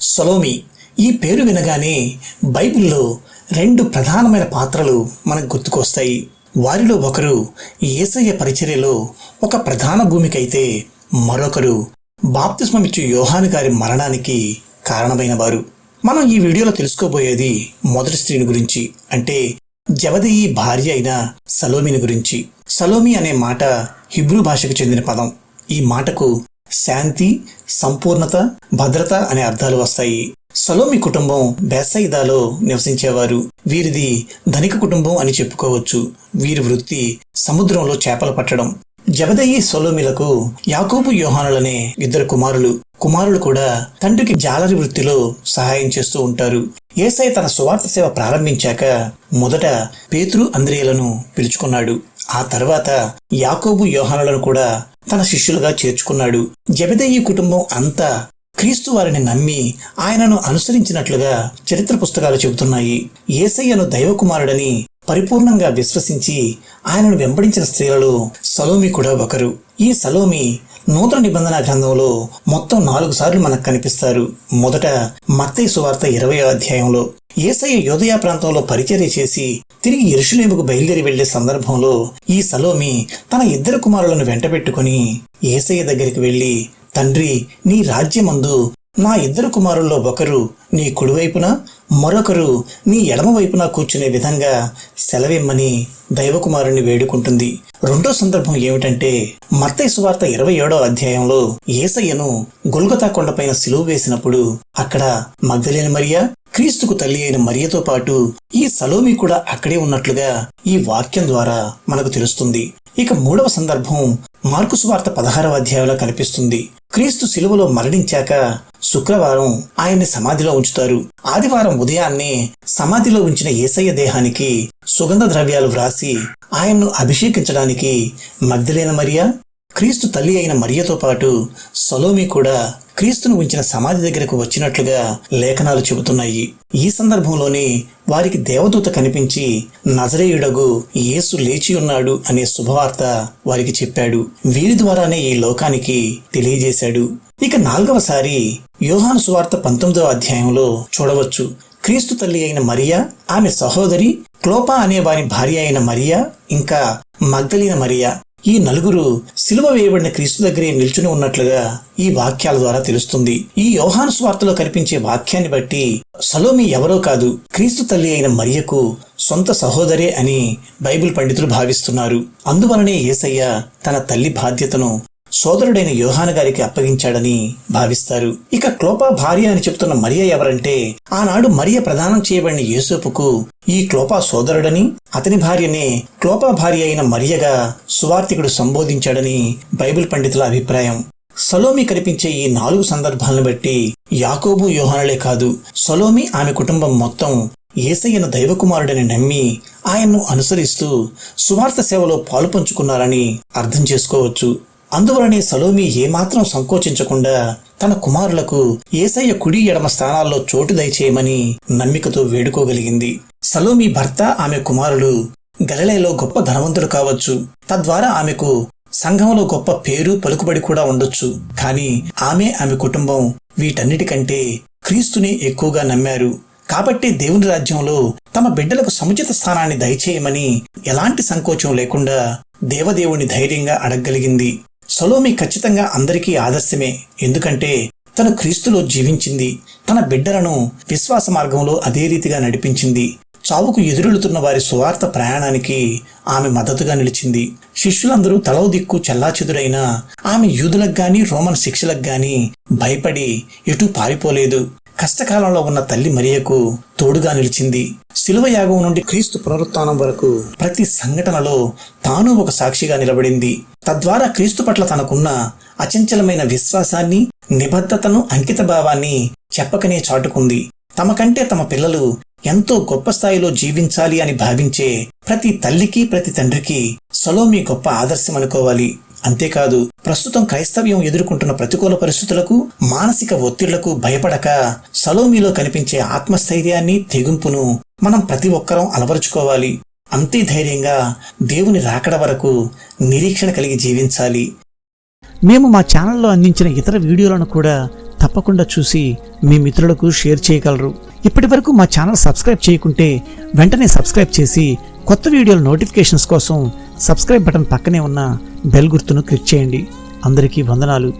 సొలోమి ఈ పేరు వినగానే బైబిల్లో రెండు ప్రధానమైన పాత్రలు మనకు గుర్తుకొస్తాయి. వారిలో ఒకరు ఏసయ్య పరిచర్యలో ఒక ప్రధాన భూమిక అయితే మరొకరు బాప్తిస్మమిచ్చు యోహాను గారి మరణానికి కారణమైన వారు మనం ఈ వీడియోలో తెలుసుకోబోయేది మొదటి స్త్రీని గురించి అంటే జవదయి భార్య అయిన సలోమిని గురించి. సలోమి అనే మాట హిబ్రూ భాషకు చెందిన పదం. ఈ మాటకు శాంతి సంపూర్ణత భద్రత అనే అర్థాలు వస్తాయి. సలోమి కుటుంబం బేసైదాలో నివసించేవారు. వీరిది ధనిక కుటుంబం అని చెప్పుకోవచ్చు. వీరి వృత్తి సముద్రంలో చేపలు పట్టడం. జబదయి సొలోమిలకు యాకోబు యోహానులనే ఇద్దరు కుమారులు. కుమారులు కూడా తండ్రికి జాలరి వృత్తిలో సహాయం చేస్తూ ఉంటారు. ఏసై తన సువార్త సేవ ప్రారంభించాక మొదట పేతురు అంద్రియులను పిలుచుకున్నాడు. ఆ తర్వాత యాకోబు యోహానులను కూడా తన శిష్యులుగా చేర్చుకున్నాడు. జబదయి కుటుంబం అంతా క్రీస్తు వారిని నమ్మి ఆయనను అనుసరించినట్లుగా చరిత్ర పుస్తకాలు చెబుతున్నాయి. ఏసయ్యను దైవకుమారుడని పరిపూర్ణంగా విశ్వసించి ఆయనను వెంబడించిన స్త్రీలలో సలోమి కూడా ఒకరు. ఈ సలోమి నూతన నిబంధన గ్రంథంలో మొత్తం నాలుగు సార్లు మనకు కనిపిస్తారు. మొదట మత్తయ్య సువార్త ఇరవై అధ్యాయంలో ఏసయ్య యోదయ ప్రాంతంలో పరిచర్య చేసి తిరిగి ఎరుషులేముకు బయలుదేరి వెళ్ళే సందర్భంలో ఈ సలోమి తన ఇద్దరు కుమారులను వెంటబెట్టుకుని ఏసయ్య దగ్గరికి వెళ్ళి తండ్రి నీ రాజ్యమందు నా ఇద్దరు కుమారుల్లో ఒకరు నీ కుడివైపున మరొకరు నీ ఎడమవైపున కూర్చునే విధంగా సెలవిమ్మని దైవకుమారుని వేడుకుంటుంది. రెండో సందర్భం ఏమిటంటే మత్తయి సువార్త ఇరవై ఏడో అధ్యాయంలో ఏసయ్యను గొల్గతా కొండపైన సిలువ వేసినప్పుడు అక్కడ మగ్ధలేని మరియా క్రీస్తుకు తల్లి అయిన మరియతో పాటు ఈ సలోమి కూడా అక్కడే ఉన్నట్లుగా ఈ వాక్యం ద్వారా మనకు తెలుస్తుంది. ఇక మూడవ సందర్భం మార్కు వార్త పదహారవ అధ్యాయంలో కనిపిస్తుంది. క్రీస్తు శిలువలో మరణించాక శుక్రవారం ఆయన్ని సమాధిలో ఉంచుతారు. ఆదివారం ఉదయాన్నే సమాధిలో ఉంచిన ఏసయ్య దేహానికి సుగంధ ద్రవ్యాలు వ్రాసి ఆయన్ను అభిషేకించడానికి మగ్ధలేన మరియా? క్రీస్తు తల్లి అయిన మరియతో పాటు సొలోమి కూడా క్రీస్తును ఉంచిన సమాధి దగ్గరకు వచ్చినట్లుగా లేఖనాలు చెబుతున్నాయి. ఈ సందర్భంలోనే వారికి దేవదూత కనిపించి నజరేయుడగు యేసు లేచి ఉన్నాడు అనే శుభవార్త వారికి చెప్పాడు. వీరి ద్వారానే ఈ లోకానికి తెలియజేశాడు. ఇక నాలుగవసారి యోహాను సువార్త పంతొమ్మిదవ అధ్యాయంలో చూడవచ్చు. క్రీస్తు తల్లి అయిన మరియా ఆమె సహోదరి క్లోపా అనే వారి భార్య అయిన మరియా ఇంకా మగ్ధలిన మరియా ఈ నలుగురు సిలువ వేయబడిన క్రీస్తు దగ్గరే నిల్చుని ఉన్నట్లుగా ఈ వాక్యాల ద్వారా తెలుస్తుంది. ఈ యోహాను స్వార్తలో కనిపించే వాక్యాన్ని బట్టి సలోమి ఎవరో కాదు క్రీస్తు తల్లి అయిన మరియకు సొంత సహోదరే అని బైబిల్ పండితులు భావిస్తున్నారు. అందువలనే ఏసయ్య తన తల్లి బాధ్యతను సోదరుడైన యోహాను గారికి అప్పగించాడని భావిస్తారు. ఇక క్లోపా భార్య అని చెప్తున్న మరియ ఎవరంటే ఆనాడు మరియ ప్రదానం చేయబడిన యేసోపుకు ఈ క్లోపా సోదరుడని అతని భార్యనే క్లోపా భార్య అయిన మరియగా సువార్తికుడు సంబోధించాడని బైబిల్ పండితుల అభిప్రాయం. సలోమి కనిపించే ఈ నాలుగు సందర్భాలను బట్టి యాకోబు యోహానులే కాదు సలోమి ఆమె కుటుంబం మొత్తం ఏసయ్యను దైవకుమారుడని నమ్మి ఆయన్ను అనుసరిస్తూ సువార్త సేవలో పాలుపంచుకున్నారని అర్థం చేసుకోవచ్చు. అందువలనే సలోమి ఏమాత్రం సంకోచించకుండా తన కుమారులకు ఏసయ్య కుడి ఎడమ స్థానాల్లో చోటు దయచేయమని నమ్మికతో వేడుకోగలిగింది. సలోమి భర్త ఆమె కుమారులు గలలేలో గొప్ప ధనవంతుడు కావచ్చు. తద్వారా ఆమెకు సంఘంలో గొప్ప పేరు పలుకుబడి కూడా ఉండొచ్చు. కానీ ఆమె ఆమె కుటుంబం వీటన్నిటికంటే క్రీస్తుని ఎక్కువగా నమ్మారు. కాబట్టి దేవుని రాజ్యంలో తమ బిడ్డలకు సముచిత స్థానాన్ని దయచేయమని ఎలాంటి సంకోచం లేకుండా దేవదేవుని ధైర్యంగా అడగగలిగింది. సలోమి ఖచ్చితంగా అందరికీ ఆదర్శమే. ఎందుకంటే తను క్రీస్తులో జీవించింది. తన బిడ్డలను విశ్వాస మార్గంలో అదే రీతిగా నడిపించింది. చావుకు ఎదురెళ్తున్న వారి సువార్త ప్రయాణానికి ఆమె మద్దతుగా నిలిచింది. శిష్యులందరూ తలవ దిక్కు చెల్లాచెదురైన ఆమె యూదులకు గాని రోమన్ శిక్షలకు గాని భయపడి ఎటూ పారిపోలేదు. కష్టకాలంలో ఉన్న తల్లి మరియకు తోడుగా నిలిచింది. శిలువ యాగం నుండి క్రీస్తు పునరుత్నం వరకు ప్రతి సంఘటనలో తాను ఒక సాక్షిగా నిలబడింది. తద్వారా క్రీస్తు పట్ల తనకున్న అచంచలమైన విశ్వాసాన్ని నిబద్ధతను అంకిత భావాన్ని చెప్పకనే చాటుకుంది. తమకంటే తమ పిల్లలు ఎంతో గొప్ప స్థాయిలో జీవించాలి అని భావించే ప్రతి తల్లికి ప్రతి తండ్రికి సలోమి గొప్ప ఆదర్శం అనుకోవాలి. అంతేకాదు ప్రస్తుతం క్రైస్తవ్యం ఎదుర్కొంటున్న ప్రతికూల పరిస్థితులకు మానసిక ఒత్తిళ్ళకు భయపడక సలోమిలో కనిపించే ఆత్మస్థైర్యాన్ని తెగింపును మనం ప్రతి ఒక్కరం అలవరుచుకోవాలి. అంతే ధైర్యంగా దేవుని రాకడ వరకు నిరీక్షణ కలిగి జీవించాలి. మేము మా ఛానల్లో అందించిన ఇతర వీడియోలను కూడా తప్పకుండా చూసి మీ మిత్రులకు షేర్ చేయగలరు. ఇప్పటి వరకు మా ఛానల్ సబ్స్క్రైబ్ చేయకుంటే వెంటనే సబ్స్క్రైబ్ చేసి కొత్త వీడియోల నోటిఫికేషన్స్ కోసం సబ్స్క్రైబ్ బటన్ పక్కనే ఉన్న బెల్ గుర్తును క్లిక్ చేయండి. అందరికీ వందనాలు.